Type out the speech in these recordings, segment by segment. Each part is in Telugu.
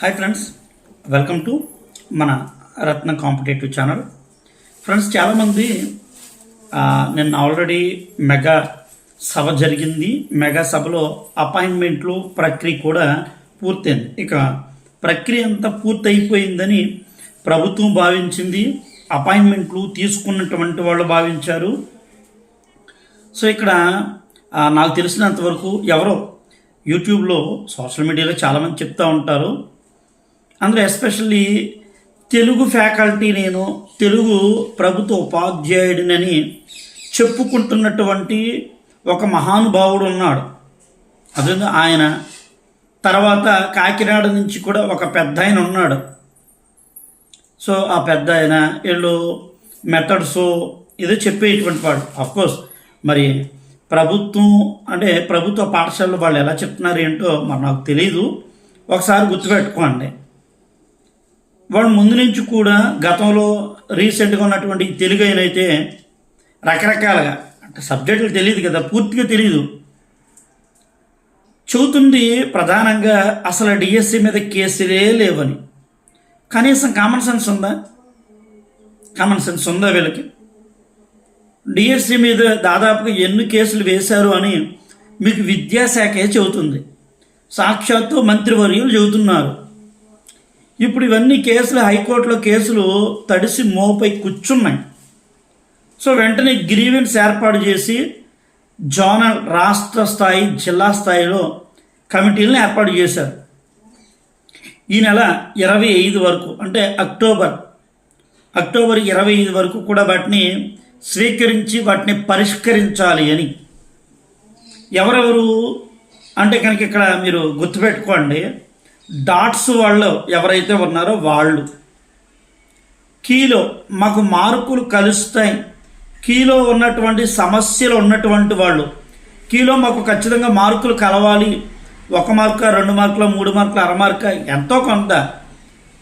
హాయ్ ఫ్రెండ్స్ వెల్కమ్ టు మన రత్న కాంపిటేటివ్ ఛానల్. ఫ్రెండ్స్ చాలామంది నిన్న ఆల్రెడీ మెగా సభ జరిగింది. మెగా సభలో అపాయింట్మెంట్లు ప్రక్రియ కూడా పూర్తయింది. ఇక ప్రక్రియ అంతా పూర్తయిపోయిందని ప్రభుత్వం భావించింది. అపాయింట్మెంట్లు తీసుకున్నటువంటి వాళ్ళు భావించారు. సో ఇక్కడ నాకు తెలిసినంతవరకు ఎవరో యూట్యూబ్లో సోషల్ మీడియాలో చాలామంది చెప్తూ ఉంటారు. అందులో ఎస్పెషల్లీ తెలుగు ఫ్యాకల్టీ నేను తెలుగు ప్రభుత్వ ఉపాధ్యాయుడినని చెప్పుకుంటున్నటువంటి ఒక మహానుభావుడు ఉన్నాడు. అదే ఆయన తర్వాత కాకినాడ నుంచి కూడా ఒక పెద్ద ఆయన ఉన్నాడు. సో ఆ పెద్ద ఆయన వీళ్ళు మెథడ్స్ ఏదో చెప్పేటువంటి వాడు. అఫ్కోర్స్ మరి ప్రభుత్వం అంటే ప్రభుత్వ పాఠశాలలో వాళ్ళు ఎలా చెప్తున్నారు ఏంటో మరి నాకు తెలియదు ఒకసారి గుర్తుపెట్టుకోండి. వాడు ముందు నుంచి కూడా గతంలో రీసెంట్గా ఉన్నటువంటి తెలుగు అయినైతే రకరకాలుగా అంటే సబ్జెక్టులు తెలియదు కదా పూర్తిగా తెలియదు చెబుతుంది ప్రధానంగా అసలు డిఎస్సి మీద కేసులే లేవని. కనీసం కామన్ సెన్స్ ఉందా? కామన్ సెన్స్ ఉందా వీళ్ళకి? డిఎస్సి మీద దాదాపుగా ఎన్ని కేసులు వేశారు అని మీకు విద్యాశాఖే చెబుతుంది. సాక్షాత్తు మంత్రివర్యులు చెబుతున్నారు. ఇప్పుడు ఇవన్నీ కేసులు హైకోర్టులో కేసులు తడిసి మోపై కూర్చున్నాయి. సో వెంటనే గ్రీవెన్స్ ఏర్పాటు చేసి జోనల్ రాష్ట్ర స్థాయి జిల్లా స్థాయిలో కమిటీలను ఏర్పాటు చేశారు. ఈ నెల ఇరవై ఐదు వరకు అంటే అక్టోబర్ అక్టోబర్ ఇరవై ఐదు వరకు కూడా వాటిని స్వీకరించి వాటిని పరిష్కరించాలి అని. ఎవరెవరు అంటే కనుక ఇక్కడ మీరు గుర్తుపెట్టుకోండి డాట్స్ వాళ్ళు ఎవరైతే ఉన్నారో వాళ్ళు. కీలో మాకు మార్కులు కలుస్తాయి. కీలో ఉన్నటువంటి సమస్యలు ఉన్నటువంటి వాళ్ళు. కీలో మాకు ఖచ్చితంగా మార్కులు కలవాలి. ఒక మార్క రెండు మార్కుల మూడు మార్కులు అర మార్క ఎంతో కొంత.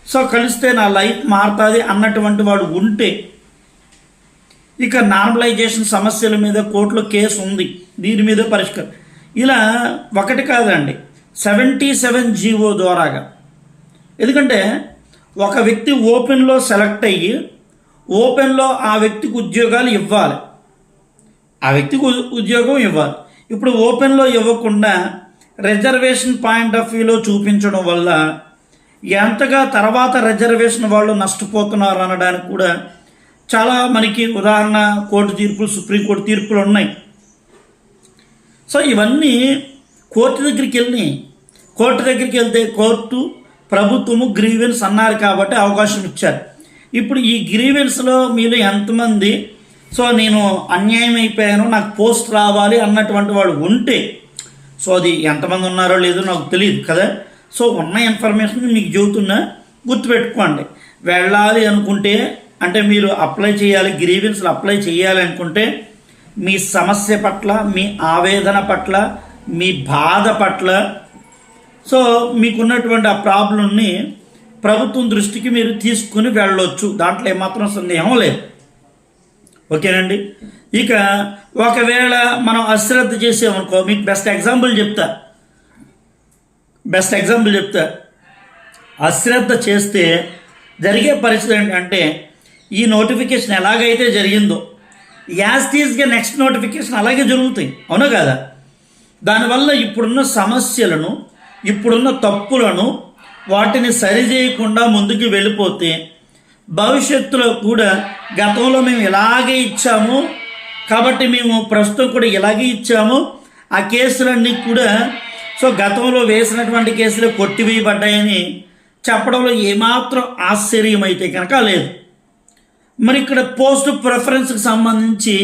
సో కలిస్తే నా లైఫ్ మారుతుంది అన్నటువంటి వాడు ఉంటే. ఇక నార్మలైజేషన్ సమస్యల మీద కోర్టులో కేసు ఉంది. దీని మీద పరిష్కారం ఇలా ఒకటి కాదండి. సెవెంటీ సెవెన్ జీవో ద్వారాగా. ఎందుకంటే ఒక వ్యక్తి ఓపెన్లో సెలెక్ట్ అయ్యి ఓపెన్లో ఆ వ్యక్తికి ఉద్యోగాలు ఇవ్వాలి. ఆ వ్యక్తికి ఉద్యోగం ఇవ్వాలి. ఇప్పుడు ఓపెన్లో ఇవ్వకుండా రిజర్వేషన్ పాయింట్ ఆఫ్ వ్యూలో చూపించడం వల్ల ఎంతగా తర్వాత రిజర్వేషన్ వాళ్ళు నష్టపోతున్నారు అనడానికి కూడా చాలా మనకి ఉదాహరణ కోర్టు తీర్పులు సుప్రీంకోర్టు తీర్పులు ఉన్నాయి. సో ఇవన్నీ కోర్టు దగ్గరికి వెళ్ళి కోర్టు దగ్గరికి వెళ్తే కోర్టు ప్రభుత్వము గ్రీవెన్స్ అన్నారు కాబట్టి అవకాశం ఇచ్చారు. ఇప్పుడు ఈ గ్రీవెన్స్లో మీరు ఎంతమంది సో నేను అన్యాయం అయిపోయాను నాకు పోస్ట్ రావాలి అన్నటువంటి వాడు ఉంటే సో అది ఎంతమంది ఉన్నారో లేదో నాకు తెలియదు కదా. సో ఉన్న ఇన్ఫర్మేషన్ మీకు చెబుతున్నా గుర్తుపెట్టుకోండి. వెళ్ళాలి అనుకుంటే అంటే మీరు అప్లై చేయాలి గ్రీవెన్స్లు అప్లై చేయాలి అనుకుంటే మీ సమస్య పట్ల మీ ఆవేదన పట్ల మీ బాధ పట్ల సో మీకున్నటువంటి ఆ ప్రాబ్లంని ప్రభుత్వం దృష్టికి మీరు తీసుకుని వెళ్ళొచ్చు. దాంట్లో ఏమాత్రం సందేహం లేదు. ఓకేనండి? ఇక ఒకవేళ మనం అశ్రద్ధ చేసామనుకో మీకు బెస్ట్ ఎగ్జాంపుల్ చెప్తా. బెస్ట్ ఎగ్జాంపుల్ చెప్తా. అశ్రద్ధ చేస్తే జరిగే పరిస్థితి ఏంటంటే ఈ నోటిఫికేషన్ ఎలాగైతే జరిగిందో యాస్టీస్గా నెక్స్ట్ నోటిఫికేషన్ అలాగే జరుగుతాయి. అవునా కదా? దానివల్ల ఇప్పుడున్న సమస్యలను ఇప్పుడున్న తప్పులను వాటిని సరిచేయకుండా ముందుకు వెళ్ళిపోతే భవిష్యత్తులో కూడా గతంలో మేము ఇలాగే ఇచ్చాము కాబట్టి మేము ప్రస్తుతం కూడా ఇలాగే ఇచ్చాము. ఆ కేసులన్నీ కూడా సో గతంలో వేసినటువంటి కేసులు కొట్టివేయబడ్డాయని చెప్పడంలో ఏమాత్రం ఆశ్చర్యం అయితే కనుక లేదు. మరి ఇక్కడ పోస్ట్ ప్రిఫరెన్స్కి సంబంధించి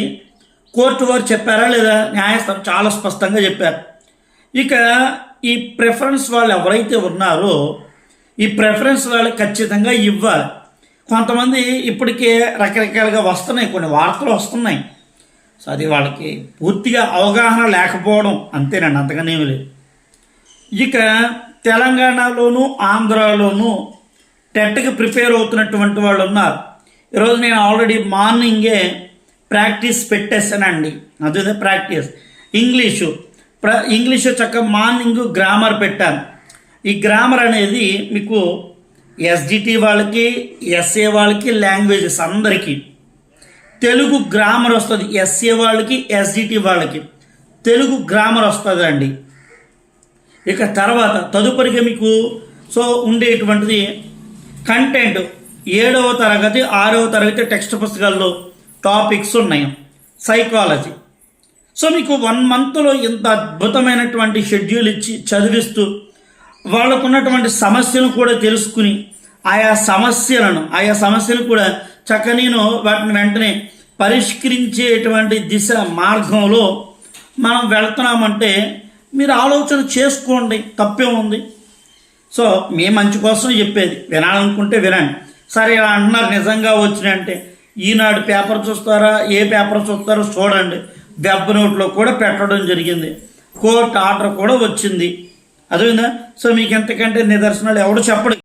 కోర్టు వారు చెప్పారా లేదా? న్యాయస్థానం చాలా స్పష్టంగా చెప్పారు. ఇక ఈ ప్రిఫరెన్స్ వాళ్ళు ఎవరైతే ఉన్నారో ఈ ప్రిఫరెన్స్ వాళ్ళకి ఖచ్చితంగా ఇవ్వాలి. కొంతమంది ఇప్పటికే రకరకాలుగా వస్తున్నాయి కొన్ని వార్తలు వస్తున్నాయి. సో అది వాళ్ళకి పూర్తిగా అవగాహన లేకపోవడం అంతేనండి అంతగానేమి లేదు. ఇక తెలంగాణలోను ఆంధ్రాలోను టెట్కి ప్రిపేర్ అవుతున్నటువంటి వాళ్ళు ఉన్నారు. ఈరోజు నేను ఆల్రెడీ మార్నింగే ప్రాక్టీస్ పెట్టేశానండి. అదే ప్రాక్టీస్. ఇంగ్లీషు. ప్ర ఇంగ్లీషు చక్క మార్నింగ్ గ్రామర్ పెట్టాను. ఈ గ్రామర్ అనేది మీకు ఎస్డిటి వాళ్ళకి ఎస్ఏ వాళ్ళకి లాంగ్వేజెస్ అందరికీ. తెలుగు గ్రామర్ వస్తుంది. ఎస్ఏ వాళ్ళకి ఎస్డిటి వాళ్ళకి. తెలుగు గ్రామర్ వస్తుంది అండి ఇక తర్వాత తదుపరిగా మీకు సో ఉండేటువంటిది కంటెంట్. ఏడవ తరగతి ఆరవ తరగతి టెక్స్ట్ పుస్తకాల్లో టాపిక్స్ ఉన్నాయి. సైకాలజీ. సో మీకు వన్ మంత్లో ఇంత అద్భుతమైనటువంటి షెడ్యూల్ ఇచ్చి చదివిస్తూ వాళ్ళకు ఉన్నటువంటి కూడా తెలుసుకుని ఆయా సమస్యలను ఆయా సమస్యలు కూడా చక్క నేను వాటిని వెంటనే పరిష్కరించేటువంటి దిశ మార్గంలో మనం వెళ్తున్నామంటే మీరు ఆలోచన చేసుకోండి తప్పే ఉంది. సో మీ మంచి కోసం చెప్పేది వినాలనుకుంటే వినండి. సరే ఇలా అంటున్నారు నిజంగా వచ్చినాయంటే ఈనాడు పేపర్ చూస్తారా ఏ పేపర్ చూస్తారో చూడండి. దెబ్బ నోట్లో కూడా పెట్టడం జరిగింది. కోర్టు ఆర్డర్ కూడా వచ్చింది. అదేవిధంగా సో మీకు ఎంతకంటే నిదర్శనాలు ఎవడు చెప్పడు